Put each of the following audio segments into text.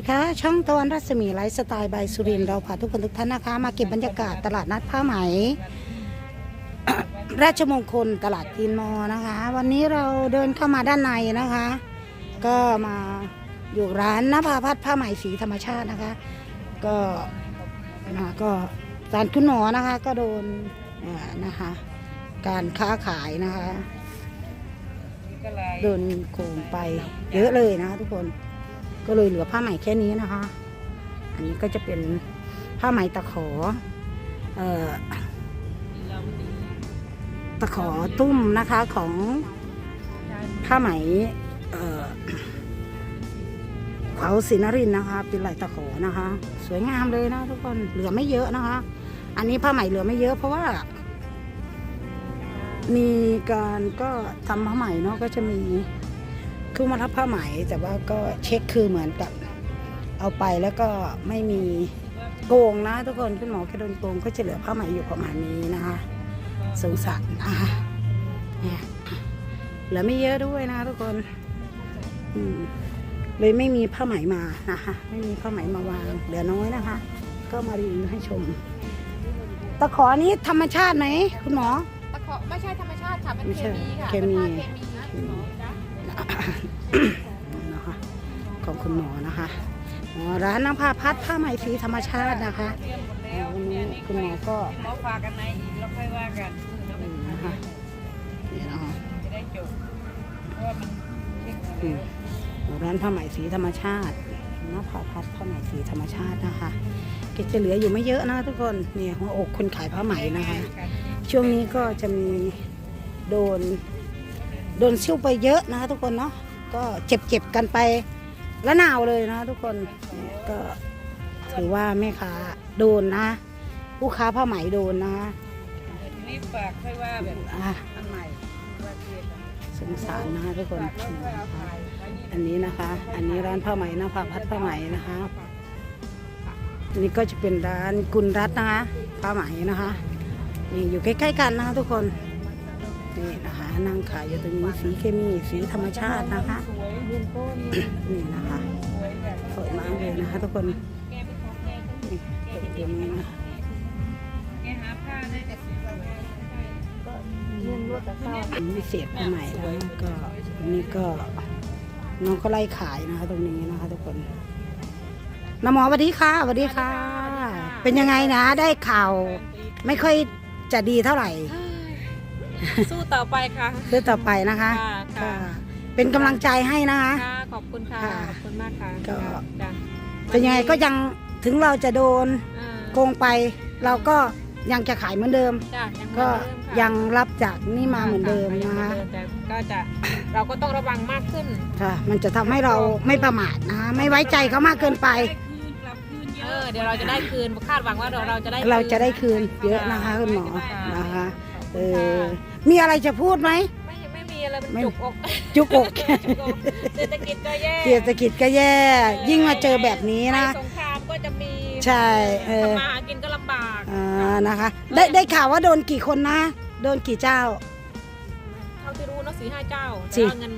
สวัสดีค่ะช่องตะวันรัศมีไลฟ์สไตล์บายสุรินทร์เราพาทุกคนทุกท่านนะคะ มาเก็บบรรยากาศตลาดนัดผ้าไหม ราชมงคลตลาดกินมอนะคะ วันนี้เราเดินเข้ามาด้านในนะคะ ก็มาอยู่ร้านนภาพัฒน์ผ้าไหมสีธรรมชาตินะคะ ก็นะก็สารคุณหมอนะคะก็โดนเอ่อนะคะ การค้าขายนะคะ โดนโกงไปเยอะเลยนะคะทุกคน ก็เลยเหลือผ้าไหมแค่นี้นะคะ อันนี้ก็จะเป็นผ้าไหมตะขอเอ่อตะขอตุ้มนะคะของผ้าไหมเอ่อเขาศรีนรินนะคะ เป็นลายตะขอนะคะ สวยงามเลยนะทุกคนเหลือไม่เยอะนะคะ อันนี้ผ้าไหมเหลือไม่เยอะเพราะว่า มีการก็ทำผ้าไหมเนาะก็จะมี คือมารับผ้าไหม แต่ว่าก็เช็คคือเหมือนกับเอาไปแล้วก็ไม่มีโกงนะทุกคนคุณหมอแค่โดนโกงก็จะเหลือผ้าไหมอยู่ประมาณนี้นะคะสงสารนะคะเนี่ยเหลือไม่เยอะด้วยนะทุกคนอืมเลยไม่มีผ้าไหมมานะคะไม่มีผ้าไหมมาวางเหลือน้อยนะคะ ก็มารีวิวให้ชม ตะขอนี้ธรรมชาติไหมคุณหมอตะขอไม่ใช่ธรรมชาติค่ะเป็นไม่เคใช่มีค่ะเคมีเป็ นะคะของคุณหมอนะคะอ๋อร้านน้ำผ้าพัดผ้าไหมสีธรรมชาตินะคะวันนี้คุณหมอก็หมอฝากกันไหนแล้วค่อยว่ากันนะคะนี่นะคะจะได้จบเพราะว่ามันเช็คร้านผ้าไหมสีธรรมชาติน้ำผ้าพัดผ้าไหมสีธรรมชาตินะคะก็จะเหลืออยู่ไม่เยอะนะทุกคนเนี่หัวอกคนขายผ้าไหมนะคะ ช่วงนี้ก็จะมีโดน โดนซิ่วไปเยอะนะคะทุกคนเนาะก็เจ็บเจ็บๆกันไปละนาวเลยนะทุกคนเนี่ยก็ถือว่าแม่ค้าโดนนะ ผู้ค้าผ้าไหมโดนนะรีบฝากค่อยว่าแบบอะอันใหม่ว่าเทียบสงสารนะคะทุกคนฝากแล้วค่อยเอาถ่ายไว้นี่อันนี้นะคะ อันนี้ร้านผ้าไหมนะผ้าพัดผ้าไหมนะคะอันนี้ก็จะเป็นร้านกุลรัตน์นะคะผ้าไหมนะคะนี่อยู่ใกล้ๆกันนะคะทุกคน นี่นะคะนั่งขายอยู่ตรงนี้สีเคมีสีธรรมชาตินะคะ นี่นะคะสวยมากเลยนะคะทุกคนเป็นของแกนี่เต็มๆเลยนะแกหาผ้าได้แต่สวยก็เรื่องรวดแต่เข้าอันนี้เศษผ้าไหมนะคะก็นนี้ก็น้องก็ไล่ขายนะคะ ตรงนี้นะคะ ทุกคนน้ำหมอสวัสดีค่ะสวัสดีค่ะ เป็นยังไงนะ ได้ข่าว ไม่ค่อยจะดีเท่าไหร่ สู้ต่อไปค่ะเรื่องต่อไปนะคะค่ะก็ค่ะเป็นกำลังใจให้นะคะ ค่ะขอบคุณค่ะค่ะขอบคุณมากค่ะก็ จ้ะแต่ยังไงก็ยังถึงเราจะโดนอ่าโกงไป เราก็ยังจะขายเหมือนเดิม จ้ะยังเหมือนก็เดิมค่ะยังรับจากนี่มาเหมือนเดิมนะคะยังเหมือนเดิมแต่ก็จะเราก็ต้องระวังมากขึ้นค่ะ มันจะทำให้เราไม่ประมาทนะคะไม่ไว้ใจเขามากเกินไป เออเดี๋ยวเราจะได้คืนคาดหวังว่าเดี๋ยวเราจะได้เราจะได้คืนเยอะนะคะคุณหมอนะคะ เออมีอะไรจะพูดไหม ไม่ไม่มีอะไรมันไม่จุกอกจุกอกเศรษฐกิจก็แย่เศรษฐกิจก็แย่ ยิ่งมาเจอแบบนี้นะภัยสงครามก็จะมีใช่เออทำมาหากินก็ลำบากอ่านะคะ ได้ได้ข่าวว่าโดนกี่คนนะ โดนกี่เจ้าเท่าที่รู้เนาะสี่ห้าเจ้าสี่แต่ว่าเงิน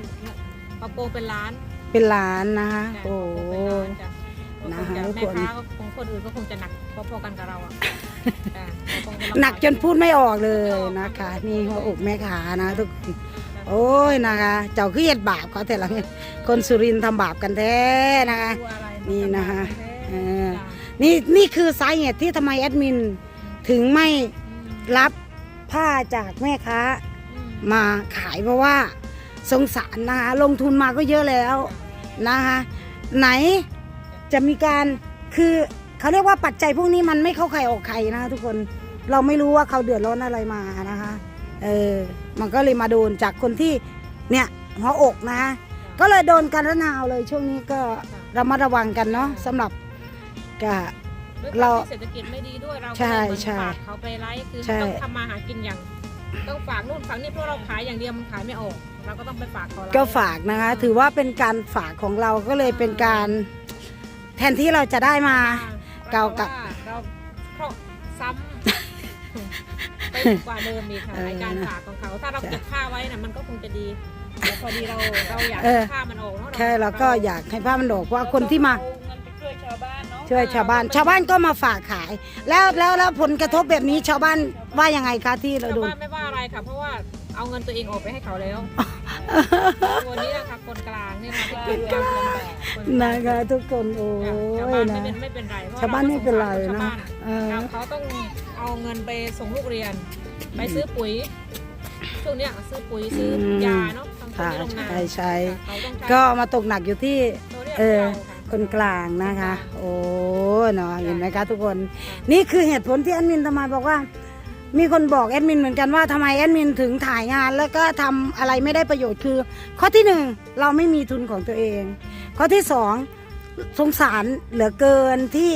มาโกงเป็นล้าน เป็นล้านนะคะจ้ะโอ้โกงเป็นล้านจ้ะนะคะก็ทุกคคงนจะแม่ค้าก็คงคนอื่นก็คงจะหนักพอๆกันกับเราอะ หนักจนพูดไม่ออกเลยนะคะ นี่หัวอกแม่ขานะทุกคนโอ้ยนะคะ เจ้าคือเฮ็ดบาปเขาแต่ละคนสุรินทร์ทำบาปกันแท้นะคะ นี่นะคะเออนี่นี่คือสาเหตุที่ทำไมแอดมินถึงไม่รับผ้าจากแม่ค้ามาขายเพราะว่าสงสารนะคะลงทุนมาก็เยอะแล้วนะคะ ไหนจะมีการคือ เขาเรียกว่าปัจจัยพวกนี้มันไม่เข้าใครออกใครนะทุกคนเราไม่รู้ว่าเขาเดือดร้อนอะไรมานะคะ เออ มันก็เลยมาโดนจากคนที่เนี่ยหัวอกนะคะก็เลยโดนกันระนาวเลยช่วงนี้ก็ระมัดระวังกันเนาะสำหรับก็ด้วยเราความที่เศรษฐกิจไม่ดีด้วยเราก็ใช่เลยเหมือนใช่ฝากเขาไปไลฟ์คือใช่ ต้องทำมาหากินอย่าง ต้องฝากนู่นฝากนี่เพราะเราขายอย่างเดียวมันขายไม่ออก เราก็ต้องไปฝากเขาไลฟ์ ก็ฝากนะคะ ถือว่าเป็นการฝากของเราก็เลยเป็นการ แทนที่เราจะได้มา เก่ากับ เราเพราะซ้ำไปกว่าเดิมอีกค่ะเออในการฝากของเขา ถ้าเราเก็บค่าไว้น่ะมันก็คงจะดีแต่พอดีเราเราอยากเออให้ค่ามันออกเนาะแค่เราก็อยากให้ภาพมันออกว่าคนที่มาเรเงินไปช่วยชาวบ้าน ชาวบ้านก็มาฝากขาย แล้วแล้วแล้วผลกระทบแบบนี้ชาวบ้านว่ายังไงคะที่เราชาวดู บ้านไม่ว่าอะไรค่ะ เพราะว่าเอาเงินตัวเองออกไปให้เขาแล้ว วันนี้นะคะคนกลางเนี่ยนะที่เป็นกลางคนนะคะ ทุกคนโอ้ชาวยบ้านไม่นะเป็นไม่เป็นไรเพราะชาวบ้านไม่เป็นไรชาวนะบ้านเออเขาต้องเอาเงินไปส่งลูกเรียน ไปซื้อปุ๋ยช่วงเนี้ยซื้อปุ๋ยซื้อยาเนาะทำค่ะที่โรงนาใช่ใช่เขาต้องใช้ก็มาตกหนักอยู่ที่ ตัวนี่ยเออ ราค่ะคนกลางนะคะ โอ้เนาะเห็นไหมคะทุกคน นี่คือเหตุผลที่แอดมินทำไมบอกว่า มีคนบอกแอดมินเหมือนกันว่าทำไมแอดมินถึงถ่ายงาน แล้วก็ทำอะไรไม่ได้ประโยชน์คือ ข้อที่หนึ่งเราไม่มีทุนของตัวเอง ข้อที่สองสงสารเหลือเกินที่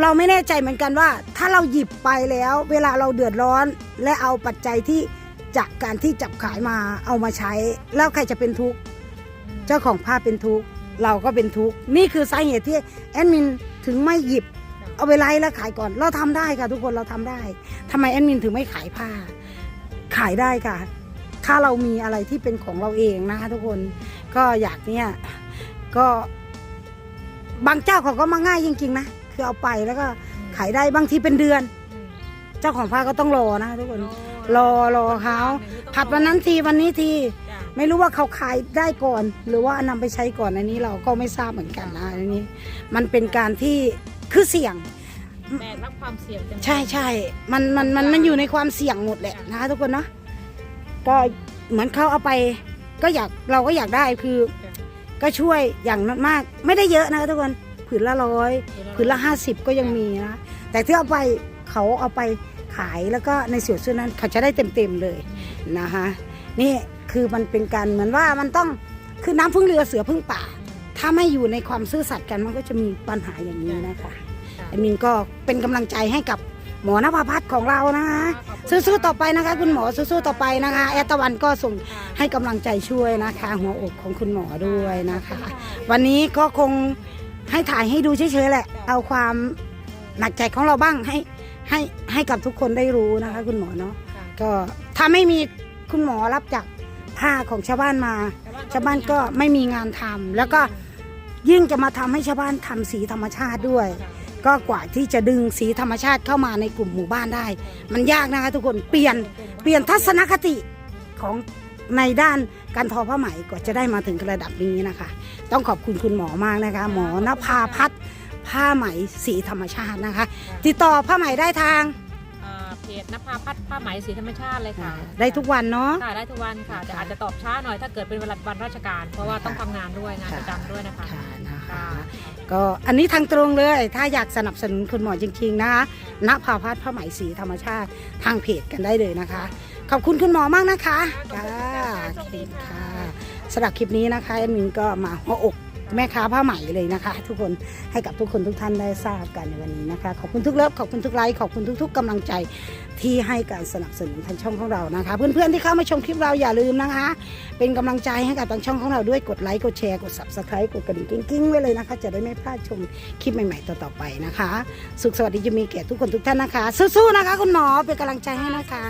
เราไม่แน่ใจเหมือนกันว่า ถ้าเราหยิบไปแล้ว เวลาเราเดือดร้อน และเอาปัจจัยที่จากการที่จับขายมาเอามาใช้ แล้วใครจะเป็นทุกข์เจ้าของภาพเป็นทุกข์เราก็เป็นทุกข์นี่คือสาเหตุที่แอดมินถึงไม่หยิบ เอาไปไลฟ์แล้วขายก่อนเราทำได้ค่ะทุกคนเราทำได้ทำไมแอดมินถึงไม่ขายผ้า ขายได้ค่ะ ถ้าเรามีอะไรที่เป็นของเราเองนะคะ ทุกคนก็อยากเนี่ยก็ บางเจ้าเขาก็มาง่ายจริงๆนะคือเอาไปแล้วก็ขายได้บางทีเป็นเดือนอืมเจ้าของผ้าก็ต้องรอนะคะทุกคนโรอรอเขาผัดวันนั้นทีวันนี้ทีจ้ะไม่รู้ว่าเขาขายได้ก่อน หรือว่านำไปใช้ก่อนอันนี้เราก็ไม่ทราบเหมือนกันนะอันนี้ มันเป็นการที่ คือเสี่ยงแบกรับความเสี่ยงเต็มใช่ใช่มันมันมันมันอยู่ในความเสี่ยงหมดแหละนะคะทุกคนเนาะก็เหมือนเขาเอาไป ก็อยากเราก็อยากได้คือ ก็ช่วยอย่างมากๆไม่ได้เยอะนะคะทุกคนผืนละร้อยผืนละห้าสิบก็ยังมีนะแต่ที่เอาไปเขาเอาไปขายแล้วก็ในส่วนส่วนนั้นเขาจะได้เต็มๆเลยนะคะนี่คือมันเป็นการเหมือนว่ามันต้องคือน้ำพึ่งเรือเสือพึ่งป่า ถ้าไม่อยู่ในความซื่อสัตย์กันมันก็จะมีปัญหาอย่างนี้นะคะแอดมินก็เป็นกำลังใจให้กับหมอนภพัฒน์ของเรานะคะสู้ๆต่อไปนะคะ คุณหมอสู้ๆต่อไปนะคะ แอดตะวันก็ส่งให้กำลังใจช่วยนะคะ หัวอกของคุณหมอด้วยนะคะ วันนี้ก็คงให้ถ่ายให้ดูเฉยๆแหละ เอาความหนักใจของเราบ้างให้ให้ให้กับทุกคนได้รู้นะคะ คุณหมอเนาะก็ถ้าไม่มีคุณหมอรับจากผ้าของชาวบ้านมา ชาวบ้านก็ไม่มีงานทำแล้วก็ ยิ่งจะมาทำให้ชาวบ้านทำสีธรรมชาติด้วย ก็กว่าที่จะดึงสีธรรมชาติเข้ามาในกลุ่มหมู่บ้านได้ มันยากนะคะทุกคนเปลี่ยนเปลี่ยนทัศนคติของในด้านการทอผ้าไหมกว่าจะได้มาถึงระดับนี้นะคะ ต้องขอบคุณคุณหมอมากนะคะ หมอนภาพัฒน์ผ้าไหมสีธรรมชาตินะคะ ติดต่อผ้าไหมได้ทาง จนภาพัฒน์ผ้าไหมสีธรรมชาติเลยค่ะได้ทุกวันเนาะค่ะได้ทุกวันค่ะแต่อาจจะตอบช้าหน่อยถ้าเกิดเป็นเวลาวันราชการ เพราะว่าต้องทำงานด้วยงานค่ะประจำด้วยนะคะค่ะนะคะค่ะก็อันนี้ทางตรงเลย ถ้าอยากสนับสนุนคุณหมอจริงๆนะคะณภาพัฒน์ผ้าไหมสีธรรมชาติทางเพจกันได้เลยนะคะ ขอบคุณคุณหมอมากนะคะขอบค่ะคุณค่ะโชคดีค่ะสำหรับคลิปนี้นะคะแอดมินก็มาหัวอก แม่ค้าผ้าไหมเลยนะคะ ทุกคนให้กับทุกคนทุกท่านได้ทราบกันในวันนี้นะคะ ขอบคุณทุกเลิฟขอบคุณทุกไลค์ขอบคุณทุก ๆกำลังใจที่ให้การสนับสนุนทางช่องของเรานะคะ เพื่อนๆที่เข้ามาชมคลิปเราอย่าลืมนะคะ เป็นกำลังใจให้กับทางช่องของเราด้วยกดไลค์กดแชร์กด subscribe กดกระดิ่งกิ้งๆไว้เลยนะคะ จะได้ไม่พลาดชมคลิปใหม่ ๆ ต่อๆไปนะคะ สุขสวัสดีจะมีแก่ทุกคนทุกท่านนะคะ สู้ๆนะคะ คุณหมอเป็นกำลังใจให้นะคะ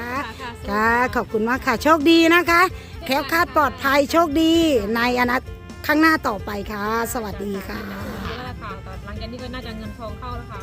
ค่ะขอบคุณมากค่ะโชคดีนะคะแคล้วคลาดปลอดภัยโชคดีในอนาคต ข้างหน้าต่อไปค่ะ สวัสดีค่ะ เยอะแล้วค่ะแต่หลังจากนี้ก็น่าจะเงินทองเข้าแล้วค่ะ